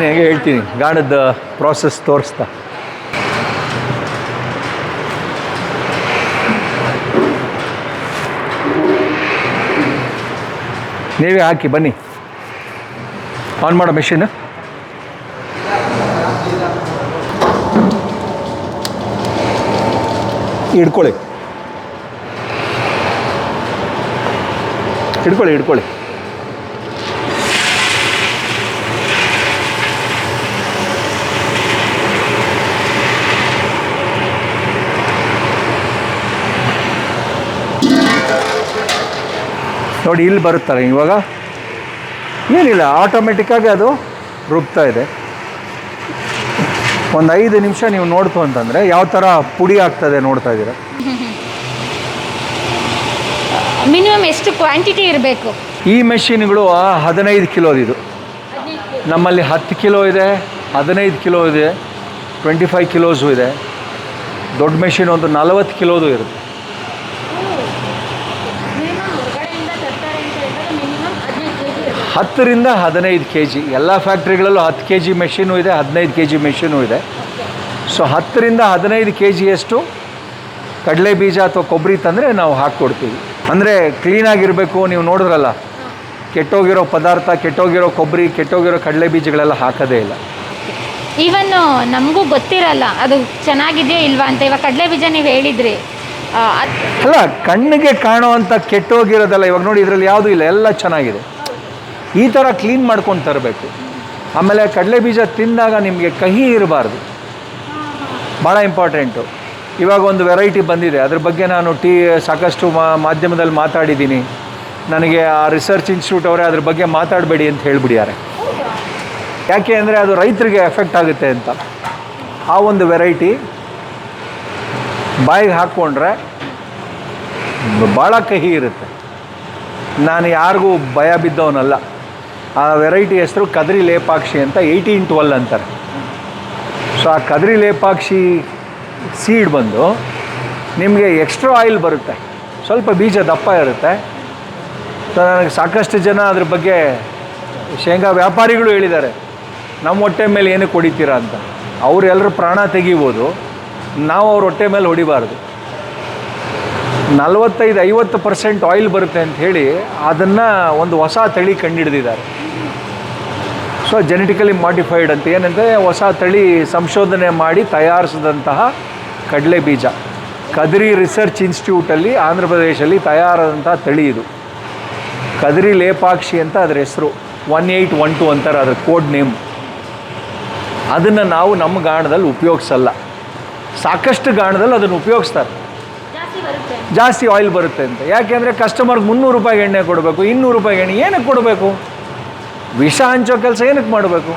ಹೇಗೆ ಹೇಳ್ತೀನಿ, ಗಾಣದ ಪ್ರಾಸೆಸ್ ತೋರಿಸ್ತಾ. ನೀವೇ ಹಾಕಿ, ಬನ್ನಿ. ಆನ್ ಮಾಡೋ ಮೆಷಿನ್ ಹಿಡ್ಕೊಳ್ಳಿ. ಹಿಡ್ಕೊಳ್ಳಿ ಹಿಡ್ಕೊಳ್ಳಿ. ನೋಡಿ ಇಲ್ಲಿ ಬರುತ್ತಾರೆ ಇವಾಗ. ಏನಿಲ್ಲ ಆಟೋಮೆಟಿಕ್ಕಾಗಿ ಅದು ರುಬ್ತಾ ಇದೆ. ಒಂದು ಐದು ನಿಮಿಷ ನೀವು ನೋಡ್ತು ಅಂತಂದರೆ ಯಾವ ಥರ ಪುಡಿ ಆಗ್ತದೆ ನೋಡ್ತಾ ಇದ್ದೀರಾ? ಮಿನಿಮಮ್ ಎಷ್ಟು ಕ್ವಾಂಟಿಟಿ ಇರಬೇಕು? ಈ ಮೆಷಿನ್ಗಳು ಹದಿನೈದು ಇದು. ನಮ್ಮಲ್ಲಿ ಹತ್ತು ಕಿಲೋ ಇದೆ ಹದಿನೈದು ಕಿಲೋ ಇದೆ ಟ್ವೆಂಟಿ ಫೈವ್ ಕಿಲೋಸು ಇದೆ. ದೊಡ್ಡ ಮೆಷಿನ್ ಒಂದು ನಲವತ್ತು ಕಿಲೋದು ಇರುತ್ತೆ. ಹತ್ತರಿಂದ ಹದಿನೈದು ಕೆ ಜಿ ಎಲ್ಲ ಫ್ಯಾಕ್ಟ್ರಿಗಳಲ್ಲೂ ಹತ್ತು ಕೆ ಜಿ ಮೆಷಿನು ಇದೆ ಹದಿನೈದು ಕೆ ಜಿ ಮೆಷಿನು ಇದೆ. ಸೊ ಹತ್ತರಿಂದ ಹದಿನೈದು ಕೆ ಜಿಯಷ್ಟು ಕಡಲೆ ಬೀಜ ಅಥವಾ ಕೊಬ್ಬರಿ ತಂದರೆ ನಾವು ಹಾಕ್ಕೊಡ್ತೀವಿ. ಅಂದರೆ ಕ್ಲೀನಾಗಿರಬೇಕು ನೀವು ನೋಡಿದ್ರಲ್ಲ ಕೆಟ್ಟೋಗಿರೋ ಪದಾರ್ಥ ಕೆಟ್ಟೋಗಿರೋ ಕೊಬ್ಬರಿ ಕೆಟ್ಟೋಗಿರೋ ಕಡಲೆ ಬೀಜಗಳೆಲ್ಲ ಹಾಕೋದೇ ಇಲ್ಲ. ಈವನ್ ನಮಗೂ ಗೊತ್ತಿರಲ್ಲ ಅದು ಚೆನ್ನಾಗಿದೆಯಾ ಇಲ್ವಾ ಅಂತ. ಇವಾಗ ಕಡಲೆ ಬೀಜ ನೀವು ಹೇಳಿದ್ರಿ. ಅಲ್ಲ ಕಣ್ಣಿಗೆ ಕಾಣುವಂಥ ಕೆಟ್ಟೋಗಿರೋದಲ್ಲ ಇವಾಗ ನೋಡಿ ಇದರಲ್ಲಿ ಯಾವುದೂ ಇಲ್ಲ ಎಲ್ಲ ಚೆನ್ನಾಗಿದೆ. ಈ ಥರ ಕ್ಲೀನ್ ಮಾಡ್ಕೊಂಡು ತರಬೇಕು. ಆಮೇಲೆ ಕಡಲೆ ಬೀಜ ತಿಂದಾಗ ನಿಮಗೆ ಕಹಿ ಇರಬಾರ್ದು. ಭಾಳ ಇಂಪಾರ್ಟೆಂಟು ಇವಾಗ ಒಂದು ವೆರೈಟಿ ಬಂದಿದೆ. ಅದ್ರ ಬಗ್ಗೆ ನಾನು ಟಿ, ಸಾಕಷ್ಟು ಮಾಧ್ಯಮದಲ್ಲಿ ಮಾತಾಡಿದ್ದೀನಿ. ನನಗೆ ಆ ರಿಸರ್ಚ್ ಇನ್ಸ್ಟಿಟ್ಯೂಟ್ ಅವರೇ ಅದ್ರ ಬಗ್ಗೆ ಮಾತಾಡಬೇಡಿ ಅಂತ ಹೇಳಿಬಿಡ್ಯಾರೆ ಯಾಕೆ ಅಂದರೆ ಅದು ರೈತರಿಗೆ ಎಫೆಕ್ಟ್ ಆಗುತ್ತೆ ಅಂತ. ಆ ಒಂದು ವೆರೈಟಿ ಬಾಯಿಗೆ ಹಾಕ್ಕೊಂಡ್ರೆ ಭಾಳ ಕಹಿ ಇರುತ್ತೆ. ನಾನು ಯಾರಿಗೂ ಭಯ ಬಿದ್ದವನಲ್ಲ. ಆ ವೆರೈಟಿ ಹೆಸರು ಕದ್ರಿ ಲೇಪಾಕ್ಷಿ ಅಂತ ಏಯ್ಟೀನ್ ಟ್ವೆಲ್ ಅಂತಾರೆ. ಸೊ ಆ ಕದ್ರಿ ಲೇಪಾಕ್ಷಿ ಸೀಡ್ ಬಂದು ನಿಮಗೆ ಎಕ್ಸ್ಟ್ರಾ ಆಯಿಲ್ ಬರುತ್ತೆ. ಸ್ವಲ್ಪ ಬೀಜ ದಪ್ಪ ಇರುತ್ತೆ. ಸೊ ನನಗೆ ಸಾಕಷ್ಟು ಜನ ಅದ್ರ ಬಗ್ಗೆ ಶೇಂಗಾ ವ್ಯಾಪಾರಿಗಳು ಹೇಳಿದ್ದಾರೆ. ನಮ್ಮ ಹೊಟ್ಟೆ ಮೇಲೆ ಏನಕ್ಕೆ ಹೊಡಿತೀರಾ ಅಂತ. ಅವರೆಲ್ಲರೂ ಪ್ರಾಣ ತೆಗಿಬೋದು. ನಾವು ಅವ್ರ ಹೊಟ್ಟೆ ಮೇಲೆ ಹೊಡಿಬಾರ್ದು. ನಲವತ್ತೈದು ಐವತ್ತು ಪರ್ಸೆಂಟ್ ಆಯಿಲ್ ಬರುತ್ತೆ ಅಂತ ಹೇಳಿ ಅದನ್ನು ಒಂದು ಹೊಸ ತಳಿ ಕಂಡುಹಿಡಿದಿದ್ದಾರೆ ಸೊ ಜೆನೆಟಿಕಲಿ ಮಾಡಿಫೈಡ್ ಅಂತ. ಏನಂದರೆ ಹೊಸ ತಳಿ ಸಂಶೋಧನೆ ಮಾಡಿ ತಯಾರಿಸಿದಂತಹ ಕಡಲೆ ಬೀಜ. ಕದ್ರಿ ರಿಸರ್ಚ್ ಇನ್ಸ್ಟಿಟ್ಯೂಟಲ್ಲಿ ಆಂಧ್ರ ಪ್ರದೇಶಲ್ಲಿ ತಯಾರಾದಂಥ ತಳಿ ಇದು. ಕದ್ರಿ ಲೇಪಾಕ್ಷಿ ಅಂತ ಅದರ ಹೆಸರು. ಒನ್ ಏಯ್ಟ್ ಒನ್ ಟು ಅಂತಾರೆ ಅದರ ಕೋಡ್ ನೇಮ್ ಅದನ್ನು ನಾವು ನಮ್ಮ ಗಾಣದಲ್ಲಿ ಉಪಯೋಗಿಸಲ್ಲ. ಸಾಕಷ್ಟು ಗಾಣದಲ್ಲಿ ಅದನ್ನು ಉಪಯೋಗಿಸ್ತಾರೆ. ಜಾಸ್ತಿ ಆಯಿಲ್ ಬರುತ್ತೆ ಅಂತ. ಯಾಕೆಂದರೆ ಕಸ್ಟಮರ್ಗೆ ಮುನ್ನೂರು ರೂಪಾಯಿಗೆ ಎಣ್ಣೆ ಕೊಡಬೇಕು ಇನ್ನೂರು ರೂಪಾಯಿಗೆ ಎಣ್ಣೆ ಏನಕ್ಕೆ ಕೊಡಬೇಕು? ವಿಷ ಹಂಚೋ ಕೆಲಸ ಏನಕ್ಕೆ ಮಾಡಬೇಕು?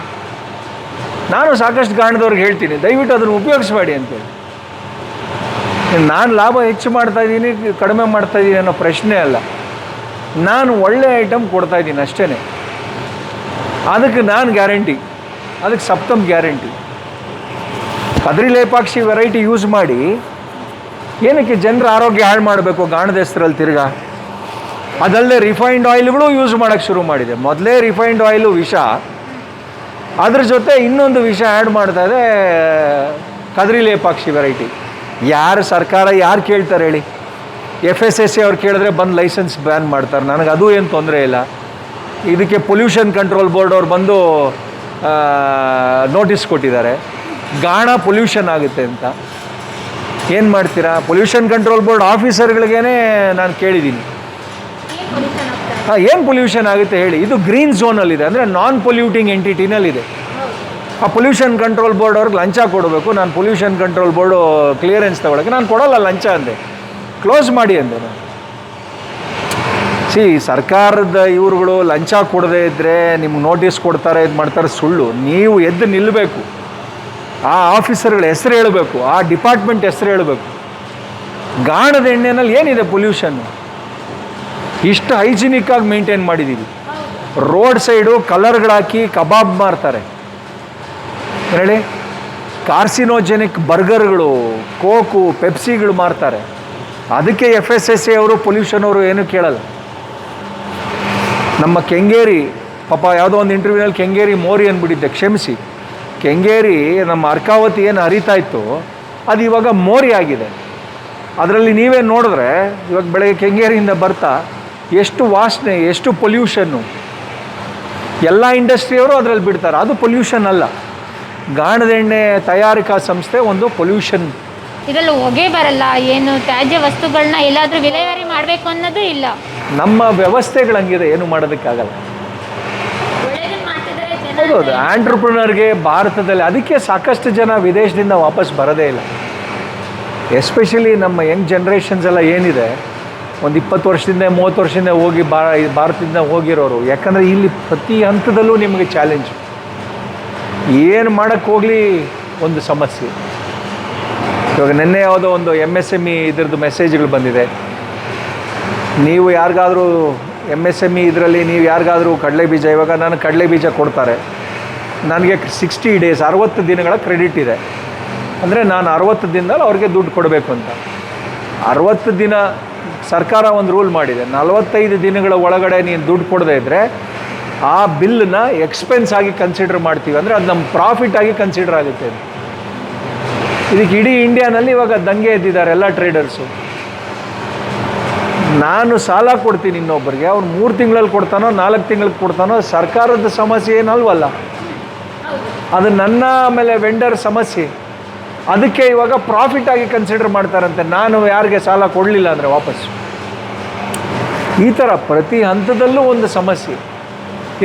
ನಾನು ಸಾಕಷ್ಟು ಕಾಣದವ್ರಿಗೆ ಹೇಳ್ತೀನಿ. ದಯವಿಟ್ಟು ಅದನ್ನು ಉಪಯೋಗಿಸ್ಬೇಡಿ ಅಂತೇಳಿ. ನಾನು ಲಾಭ ಹೆಚ್ಚು ಮಾಡ್ತಾ ಇದ್ದೀನಿ, ಕಡಿಮೆ ಮಾಡ್ತಾ ಇದ್ದೀನಿ ಅನ್ನೋ ಪ್ರಶ್ನೆ ಅಲ್ಲ. ನಾನು ಒಳ್ಳೆ ಐಟಮ್ ಕೊಡ್ತಾ ಇದ್ದೀನಿ ಅಷ್ಟೇ ಅದಕ್ಕೆ ನಾನು ಗ್ಯಾರಂಟಿ ಅದಕ್ಕೆ Saptam guarantee Kadri Lepakshi variety use ಮಾಡಿ, ಏನಕ್ಕೆ ಜನರ ಆರೋಗ್ಯ ಹಾಳು ಮಾಡಬೇಕು ಗಾಣದ ಹೆಸರಲ್ಲಿ ತಿರ್ಗಾ? ಅದಲ್ಲದೆ ರಿಫೈನ್ಡ್ ಆಯಿಲ್ಗಳು ಯೂಸ್ ಮಾಡೋಕ್ಕೆ ಶುರು ಮಾಡಿದೆ. ಮೊದಲೇ ರಿಫೈನ್ಡ್ ಆಯಿಲು ವಿಷ. ಅದ್ರ ಜೊತೆ ಇನ್ನೊಂದು ವಿಷ ಆ್ಯಡ್ ಮಾಡ್ತಾ ಇದೆ, ಕದ್ರಿ ಲೇಪಾಕ್ಷಿ ವೆರೈಟಿ ಯಾರು ಸರ್ಕಾರ ಯಾರು ಕೇಳ್ತಾರೆ ಹೇಳಿ? ಎಫ್ ಎಸ್ ಎಸ್ ಸಿ ಅವ್ರು ಕೇಳಿದ್ರೆ ಬಂದು ಲೈಸೆನ್ಸ್ ಬ್ಯಾನ್ ಮಾಡ್ತಾರೆ. ನನಗೆ ಅದು ಏನು ತೊಂದರೆ ಇಲ್ಲ. ಇದಕ್ಕೆ ಪೊಲ್ಯೂಷನ್ ಕಂಟ್ರೋಲ್ ಬೋರ್ಡ್ ಅವ್ರು ಬಂದು ನೋಟಿಸ್ ಕೊಟ್ಟಿದ್ದಾರೆ. ಗಾಣ ಪೊಲ್ಯೂಷನ್ ಆಗುತ್ತೆ ಅಂತ. ಏನು ಮಾಡ್ತೀರಾ? ಪೊಲ್ಯೂಷನ್ ಕಂಟ್ರೋಲ್ ಬೋರ್ಡ್ ಆಫೀಸರ್ಗಳಿಗೇ ನಾನು ಕೇಳಿದ್ದೀನಿ ಏನು ಪೊಲ್ಯೂಷನ್ ಆಗುತ್ತೆ ಹೇಳಿ? ಇದು ಗ್ರೀನ್ ಝೋನಲ್ಲಿದೆ ಅಂದರೆ ನಾನ್ ಪೊಲ್ಯೂಟಿಂಗ್ ಎಂಟಿಟಿನಲ್ಲಿದೆ ಆ ಪೊಲ್ಯೂಷನ್ ಕಂಟ್ರೋಲ್ ಬೋರ್ಡ್ ಅವ್ರಿಗೆ ಲಂಚ ಕೊಡಬೇಕು. ನಾನು ಪೊಲ್ಯೂಷನ್ ಕಂಟ್ರೋಲ್ ಬೋರ್ಡು ಕ್ಲಿಯರೆನ್ಸ್ ತಗೊಳಕ್ಕೆ. ನಾನು ಕೊಡೋಲ್ಲ, ಲಂಚ ಅಂದೆ. ಕ್ಲೋಸ್ ಮಾಡಿ ಅಂದೆ ನಾನು. ಸಿ ಸರ್ಕಾರದ ಇವರುಗಳು ಲಂಚ ಕೊಡದೇ ಇದ್ದರೆ ನಿಮ್ಗೆ ನೋಟಿಸ್ ಕೊಡ್ತಾರೆ, ಇದು ಮಾಡ್ತಾರೆ ಸುಳ್ಳು. ನೀವು ಎದ್ದು ನಿಲ್ಲಬೇಕು ಆ ಆಫೀಸರ್ಗಳ ಹೆಸರು ಹೇಳಬೇಕು. ಆ ಡಿಪಾರ್ಟ್ಮೆಂಟ್ ಹೆಸರು ಹೇಳಬೇಕು. ಗಾಣದ ಎಣ್ಣೆನಲ್ಲಿ ಏನಿದೆ ಪೊಲ್ಯೂಷನ್ನು ಇಷ್ಟು ಹೈಜಿನಿಕ್ ಆಗಿ ಮೇಂಟೈನ್ ಮಾಡಿದ್ದೀವಿ ರೋಡ್ ಸೈಡು ಕಲರ್ಗಳಾಕಿ ಕಬಾಬ್ ಮಾರ್ತಾರೆ. ಹೇಳಿ? ಕಾರ್ಸಿನೋಜೆನಿಕ್ ಬರ್ಗರ್ಗಳು, ಕೋಕು, ಪೆಪ್ಸಿಗಳು ಮಾರ್ತಾರೆ. ಅದಕ್ಕೆ ಎಫ್ ಎಸ್ ಎಸ್ ಎ ಅವರು, ಪೊಲ್ಯೂಷನ್ ಅವರು ಏನೂ ಕೇಳಲ್ಲ. ನಮ್ಮ ಕೆಂಗೇರಿ, ಪಾಪ ಯಾವುದೋ ಒಂದು ಇಂಟರ್ವ್ಯೂನಲ್ಲಿ ಕೆಂಗೇರಿ ಮೋರಿ ಅಂದ್ಬಿಟ್ಟಿದ್ದೆ, ಕ್ಷಮಿಸಿ. ಕೆಂಗೇರಿ ನಮ್ಮ ಅರ್ಕಾವತಿ ಏನು ಹರಿತಾ ಇತ್ತು, ಅದು ಇವಾಗ ಮೋರಿ ಆಗಿದೆ. ಅದರಲ್ಲಿ ನೀವೇ ನೋಡಿದ್ರೆ, ಇವಾಗ ಬೆಳಗ್ಗೆ ಕೆಂಗೇರಿಯಿಂದ ಬರ್ತಾ ಎಷ್ಟು ವಾಸನೆ ಎಷ್ಟು ಪೊಲ್ಯೂಷನ್ನು. ಎಲ್ಲ ಇಂಡಸ್ಟ್ರಿಯವರು ಅದರಲ್ಲಿ ಬಿಡ್ತಾರೆ. ಅದು ಪೊಲ್ಯೂಷನ್ ಅಲ್ಲ. ಗಾಣದ ಎಣ್ಣೆ ತಯಾರಿಕಾ ಸಂಸ್ಥೆ ಒಂದು ಪೊಲ್ಯೂಷನ್. ಇದರಲ್ಲಿ ಹೊಗೆ ಬರಲ್ಲ ಏನು ತ್ಯಾಜ್ಯ ವಸ್ತುಗಳನ್ನ ಎಲ್ಲಾದರೂ ವಿಲೇವಾರಿ ಮಾಡಬೇಕು ಅನ್ನೋದು ಇಲ್ಲ. ನಮ್ಮ ವ್ಯವಸ್ಥೆಗಳು ಹಂಗಿದೆ ಏನು ಮಾಡೋದಕ್ಕಾಗಲ್ಲ. ಹೌದೌದು ಆಂಟ್ರಪ್ರಿನರ್ಗೆ ಭಾರತದಲ್ಲಿ ಅದಕ್ಕೆ ಸಾಕಷ್ಟು ಜನ ವಿದೇಶದಿಂದ ವಾಪಸ್ ಬರೋದೇ ಇಲ್ಲ. ಎಸ್ಪೆಷಲಿ ನಮ್ಮ ಯಂಗ್ ಜನ್ರೇಷನ್ಸ್ ಎಲ್ಲ ಏನಿದೆ ಒಂದು ಇಪ್ಪತ್ತು ವರ್ಷದಿಂದ, ಮೂವತ್ತು ವರ್ಷದಿಂದ ಹೋಗಿ ಭಾರತದಿಂದ ಹೋಗಿರೋರು. ಯಾಕಂದರೆ ಇಲ್ಲಿ ಪ್ರತಿ ಹಂತದಲ್ಲೂ ನಿಮಗೆ ಚಾಲೆಂಜ್ ಏನು ಮಾಡೋಕ್ಕೆ ಹೋಗಲಿ ಒಂದು ಸಮಸ್ಯೆ. ಇವಾಗ ನಿನ್ನೆ ಯಾವುದೋ ಒಂದು ಎಂ ಎಸ್ ಎಂ ಇ ಇದ್ರದ್ದು ಮೆಸೇಜ್ಗಳು ಬಂದಿದೆ. ನೀವು ಯಾರಿಗಾದರೂ ಎಂ ಎಸ್ ಎಂ ಇ ಇದರಲ್ಲಿ ನೀವು ಯಾರಿಗಾದರೂ ಕಡಲೆ ಬೀಜ, ಇವಾಗ ನಾನು ಕಡಲೆ ಬೀಜ ಕೊಡ್ತಾರೆ. ನನಗೆ ಸಿಕ್ಸ್ಟಿ ಡೇಸ್ ಅರವತ್ತು ದಿನಗಳ ಕ್ರೆಡಿಟ್ ಇದೆ. ಅಂದರೆ ನಾನು ಅರವತ್ತು ದಿನದಲ್ಲಿ ಅವ್ರಿಗೆ ದುಡ್ಡು ಕೊಡಬೇಕು ಅಂತ. ಅರವತ್ತು ದಿನ ಸರ್ಕಾರ ಒಂದು ರೂಲ್ ಮಾಡಿದೆ, ನಲವತ್ತೈದು ದಿನಗಳ ಒಳಗಡೆ ನೀನು ದುಡ್ಡು ಕೊಡದೇ ಇದ್ದರೆ ಆ ಬಿಲ್ಲನ್ನ ಎಕ್ಸ್ಪೆನ್ಸ್ ಆಗಿ ಕನ್ಸಿಡರ್ ಮಾಡ್ತೀವಿ ಅಂದರೆ ಅದು ನಮ್ಮ ಪ್ರಾಫಿಟ್ ಆಗಿ ಕನ್ಸಿಡರ್ ಆಗುತ್ತೆ. ಇದಕ್ಕೆ ಇಡೀ ಇಂಡಿಯಾನಲ್ಲಿ ಇವಾಗ ದಂಗೆ ಎದ್ದಿದ್ದಾರೆ ಎಲ್ಲ ಟ್ರೇಡರ್ಸು ನಾನು ಸಾಲ ಕೊಡ್ತೀನಿ ಇನ್ನೊಬ್ಬರಿಗೆ, ಅವ್ನು ಮೂರು ತಿಂಗಳಲ್ಲಿ ಕೊಡ್ತಾನೋ, ನಾಲ್ಕು ತಿಂಗಳಿಗೆ ಕೊಡ್ತಾನೋ, ಸರ್ಕಾರದ ಸಮಸ್ಯೆ ಏನಲ್ವಲ್ಲ? ಅದು ನನ್ನ ಆಮೇಲೆ ವೆಂಡರ್ ಸಮಸ್ಯೆ. ಅದಕ್ಕೆ ಇವಾಗ ಪ್ರಾಫಿಟ್ ಆಗಿ ಕನ್ಸಿಡರ್ ಮಾಡ್ತಾರಂತೆ. ನಾನು ಯಾರಿಗೆ ಸಾಲ ಕೊಡಲಿಲ್ಲ ಅಂದರೆ ವಾಪಸ್. ಈ ಥರ ಪ್ರತಿ ಹಂತದಲ್ಲೂ ಒಂದು ಸಮಸ್ಯೆ.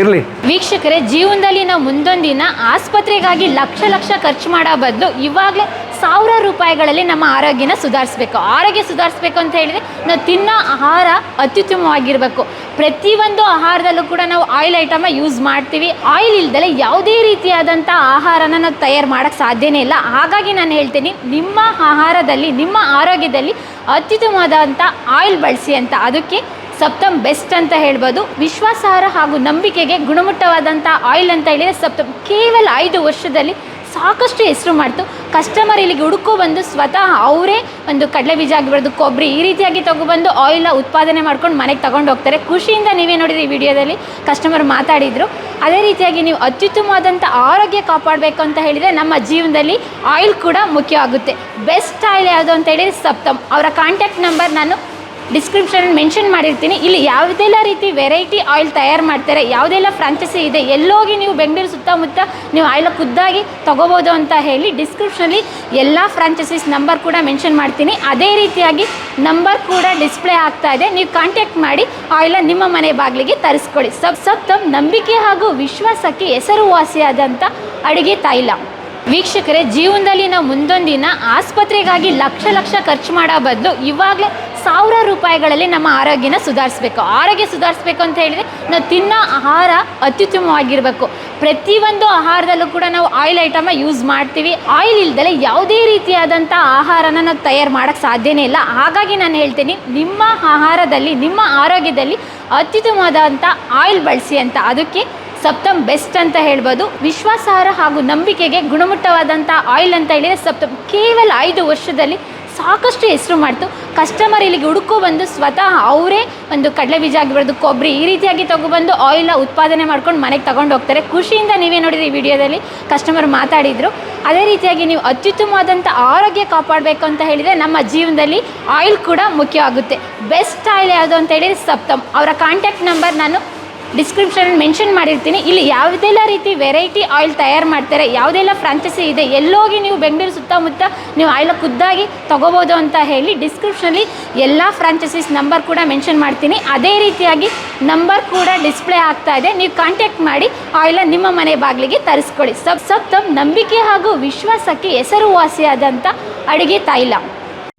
ಇರಲಿ. ವೀಕ್ಷಕರೇ ಜೀವನದಲ್ಲಿ ನಾವು ಮುಂದೊಂದಿನ ಆಸ್ಪತ್ರೆಗಾಗಿ ಲಕ್ಷ ಲಕ್ಷ ಖರ್ಚು ಮಾಡೋ ಬದಲು ಇವಾಗಲೇ ಸಾವಿರ ರೂಪಾಯಿಗಳಲ್ಲಿ ನಮ್ಮ ಆರೋಗ್ಯನ ಸುಧಾರಿಸ್ಬೇಕು. ಆರೋಗ್ಯ ಸುಧಾರಿಸ್ಬೇಕು ಅಂತ ಹೇಳಿದರೆ ನಾವು ತಿನ್ನೋ ಆಹಾರ ಅತ್ಯುತ್ತಮವಾಗಿರಬೇಕು. ಪ್ರತಿಯೊಂದು ಆಹಾರದಲ್ಲೂ ಕೂಡ ನಾವು ಆಯಿಲ್ ಐಟಮ ಯೂಸ್ ಮಾಡ್ತೀವಿ. ಆಯಿಲ್ ಇಲ್ದಲೆ ಯಾವುದೇ ರೀತಿಯಾದಂಥ ಆಹಾರನ ನಾವು ತಯಾರು ಮಾಡೋಕ್ಕೆ ಸಾಧ್ಯನೇ ಇಲ್ಲ. ಹಾಗಾಗಿ ನಾನು ಹೇಳ್ತೀನಿ, ನಿಮ್ಮ ಆಹಾರದಲ್ಲಿ, ನಿಮ್ಮ ಆರೋಗ್ಯದಲ್ಲಿ ಅತ್ಯುತ್ತಮವಾದಂಥ ಆಯಿಲ್ ಬಳಸಿ ಅಂತ. ಅದಕ್ಕೆ ಸಪ್ತಮ್ ಬೆಸ್ಟ್ ಅಂತ ಹೇಳ್ಬೋದು. ವಿಶ್ವಾಸಾರ್ಹ ಹಾಗೂ ನಂಬಿಕೆಗೆ ಗುಣಮಟ್ಟವಾದಂಥ ಆಯಿಲ್ ಅಂತ ಹೇಳಿದರೆ ಸಪ್ತಮ್. ಕೇವಲ ಐದು ವರ್ಷದಲ್ಲಿ ಸಾಕಷ್ಟು ಹೆಸರು ಮಾಡ್ತು. ಕಸ್ಟಮರ್ ಇಲ್ಲಿಗೆ ಹುಡುಕೋ ಬಂದು ಸ್ವತಃ ಅವರೇ ಒಂದು ಕಡಲೆ ಬೀಜ ಆಗಿರ್ಬೋದು ಕೊಬ್ಬರಿ ಈ ರೀತಿಯಾಗಿ ತೊಗೊಬಂದು ಆಯಿಲ್ನ ಉತ್ಪಾದನೆ ಮಾಡ್ಕೊಂಡು ಮನೆಗೆ ತಗೊಂಡು ಹೋಗ್ತಾರೆ. ಖುಷಿಯಿಂದ ನೀವೇ ನೋಡಿದ್ರಿ ಈ ವಿಡಿಯೋದಲ್ಲಿ ಕಸ್ಟಮರ್ ಮಾತಾಡಿದರು. ಅದೇ ರೀತಿಯಾಗಿ ನೀವು ಅತ್ಯುತ್ತಮವಾದಂಥ ಆರೋಗ್ಯ ಕಾಪಾಡಬೇಕು ಅಂತ ಹೇಳಿದರೆ ನಮ್ಮ ಜೀವನದಲ್ಲಿ ಆಯಿಲ್ ಕೂಡ ಮುಖ್ಯವಾಗುತ್ತೆ. ಬೆಸ್ಟ್ ಆಯಿಲ್ ಯಾವುದು ಅಂತ ಹೇಳಿದರೆ ಸಪ್ತಮ್. ಅವರ ಕಾಂಟ್ಯಾಕ್ಟ್ ನಂಬರ್ ನಾನು ಡಿಸ್ಕ್ರಿಪ್ಷನ್ ಮೆನ್ಷನ್ ಮಾಡಿರ್ತೀನಿ. ಇಲ್ಲಿ ಯಾವುದೆಲ್ಲ ರೀತಿ ವೆರೈಟಿ ಆಯಿಲ್ ತಯಾರು ಮಾಡ್ತಾರೆ, ಯಾವುದೆಲ್ಲ ಫ್ರಾಂಚೈಸಿ ಇದೆ, ಎಲ್ಲೋಗಿ ನೀವು ಬೆಂಗಳೂರು ಸುತ್ತಮುತ್ತ ನೀವು ಆಯಿಲ್ ಖುದ್ದಾಗಿ ತೊಗೋಬೋದು ಅಂತ ಹೇಳಿ ಡಿಸ್ಕ್ರಿಪ್ಷನಲ್ಲಿ ಎಲ್ಲ ಫ್ರಾಂಚೈಸಿಸ್ ನಂಬರ್ ಕೂಡ ಮೆನ್ಷನ್ ಮಾಡ್ತೀನಿ. ಅದೇ ರೀತಿಯಾಗಿ ನಂಬರ್ ಕೂಡ ಡಿಸ್ಪ್ಲೇ ಆಗ್ತಾ ಇದೆ. ನೀವು ಕಾಂಟ್ಯಾಕ್ಟ್ ಮಾಡಿ ಆಯಿಲ ನಿಮ್ಮ ಮನೆ ಬಾಗಿಲಿಗೆ ತರಿಸ್ಕೊಳ್ಳಿ. ಸಬ್ ತಮ್ಮ ನಂಬಿಕೆ ಹಾಗೂ ವಿಶ್ವಾಸಕ್ಕೆ ಹೆಸರುವಾಸಿಯಾದಂಥ ಅಡುಗೆ ತೈಲ. ವೀಕ್ಷಕರೇ ಜೀವನದಲ್ಲಿ ನಾವು ಮುಂದೊಂದಿನ ಆಸ್ಪತ್ರೆಗಾಗಿ ಲಕ್ಷ ಲಕ್ಷ ಖರ್ಚು ಮಾಡೋ ಬದಲು ಇವಾಗಲೇ ಸಾವಿರ ರೂಪಾಯಿಗಳಲ್ಲಿ ನಮ್ಮ ಆರೋಗ್ಯನ ಸುಧಾರಿಸ್ಬೇಕು. ಆರೋಗ್ಯ ಸುಧಾರಿಸ್ಬೇಕು ಅಂತ ಹೇಳಿದರೆ ನಾವು ತಿನ್ನೋ ಆಹಾರ ಅತ್ಯುತ್ತಮವಾಗಿರಬೇಕು. ಪ್ರತಿಯೊಂದು ಆಹಾರದಲ್ಲೂ ಕೂಡ ನಾವು ಆಯಿಲ್ ಐಟಮ ಯೂಸ್ ಮಾಡ್ತೀವಿ. ಆಯಿಲ್ ಇಲ್ದಲೆ ಯಾವುದೇ ರೀತಿಯಾದಂಥ ಆಹಾರನ ನಾವು ತಯಾರು ಮಾಡೋಕ್ಕೆ ಸಾಧ್ಯನೇ ಇಲ್ಲ. ಹಾಗಾಗಿ ನಾನು ಹೇಳ್ತೀನಿ, ನಿಮ್ಮ ಆಹಾರದಲ್ಲಿ, ನಿಮ್ಮ ಆರೋಗ್ಯದಲ್ಲಿ ಅತ್ಯುತ್ತಮವಾದಂಥ ಆಯಿಲ್ ಬಳಸಿ ಅಂತ. ಅದಕ್ಕೆ ಸಪ್ತಮ್ ಬೆಸ್ಟ್ ಅಂತ ಹೇಳ್ಬೋದು. ವಿಶ್ವಾಸಾರ್ಹ ಹಾಗೂ ನಂಬಿಕೆಗೆ ಗುಣಮಟ್ಟವಾದಂಥ ಆಯಿಲ್ ಅಂತ ಹೇಳಿದರೆ ಸಪ್ತಮ್. ಕೇವಲ ಐದು ವರ್ಷದಲ್ಲಿ ಸಾಕಷ್ಟು ಹೆಸರು ಮಾಡ್ತು. ಕಸ್ಟಮರ್ ಇಲ್ಲಿಗೆ ಹುಡುಕೋ ಬಂದು ಸ್ವತಃ ಅವರೇ ಒಂದು ಕಡಲೆ ಬೀಜ ಆಗಿರ್ಬೋದು ಕೊಬ್ಬರಿ ಈ ರೀತಿಯಾಗಿ ತೊಗೊಬಂದು ಆಯಿಲ್ನ ಉತ್ಪಾದನೆ ಮಾಡ್ಕೊಂಡು ಮನೆಗೆ ತಗೊಂಡು ಹೋಗ್ತಾರೆ. ಖುಷಿಯಿಂದ ನೀವೇ ನೋಡಿದ್ರಿ ವಿಡಿಯೋದಲ್ಲಿ ಕಸ್ಟಮರ್ ಮಾತಾಡಿದರು. ಅದೇ ರೀತಿಯಾಗಿ ನೀವು ಅತ್ಯುತ್ತಮವಾದಂಥ ಆರೋಗ್ಯ ಕಾಪಾಡಬೇಕು ಅಂತ ಹೇಳಿದರೆ ನಮ್ಮ ಜೀವನದಲ್ಲಿ ಆಯಿಲ್ ಕೂಡ ಮುಖ್ಯ ಆಗುತ್ತೆ ಬೆಸ್ಟ್ ಆಯಿಲ್ ಯಾವುದು ಅಂತ ಹೇಳಿದರೆ ಸಪ್ತಮ್. ಅವರ ಕಾಂಟ್ಯಾಕ್ಟ್ ನಂಬರ್ ನಾನು ಡಿಸ್ಕ್ರಿಪ್ಷನ್ ಮೆನ್ಷನ್ ಮಾಡಿರ್ತೀನಿ. ಇಲ್ಲಿ ಯಾವುದೆಲ್ಲ ರೀತಿ ವೆರೈಟಿ ಆಯಿಲ್ ತಯಾರು ಮಾಡ್ತಾರೆ, ಯಾವುದೆಲ್ಲ ಫ್ರಾಂಚೈಸಿ ಇದೆ, ಎಲ್ಲೋಗಿ ನೀವು ಬೆಂಗಳೂರು ಸುತ್ತಮುತ್ತ ನೀವು ಆಯಿಲ್ ಖುದ್ದಾಗಿ ತೊಗೋಬೋದು ಅಂತ ಹೇಳಿ ಡಿಸ್ಕ್ರಿಪ್ಷನಲ್ಲಿ ಎಲ್ಲ ಫ್ರಾಂಚೈಸೀಸ್ ನಂಬರ್ ಕೂಡ ಮೆನ್ಷನ್ ಮಾಡ್ತೀನಿ. ಅದೇ ರೀತಿಯಾಗಿ ನಂಬರ್ ಕೂಡ ಡಿಸ್ಪ್ಲೇ ಆಗ್ತಾ ಇದೆ. ನೀವು ಕಾಂಟ್ಯಾಕ್ಟ್ ಮಾಡಿ ಆಯಿಲ ನಿಮ್ಮ ಮನೆ ಬಾಗಿಲಿಗೆ ತರಿಸ್ಕೊಳ್ಳಿ. ಸಬ್ ಸಪ್ತಮ್ ನಂಬಿಕೆ ಹಾಗೂ ವಿಶ್ವಾಸಕ್ಕೆ ಹೆಸರುವಾಸಿಯಾದಂಥ ಅಡುಗೆ ತೈಲ.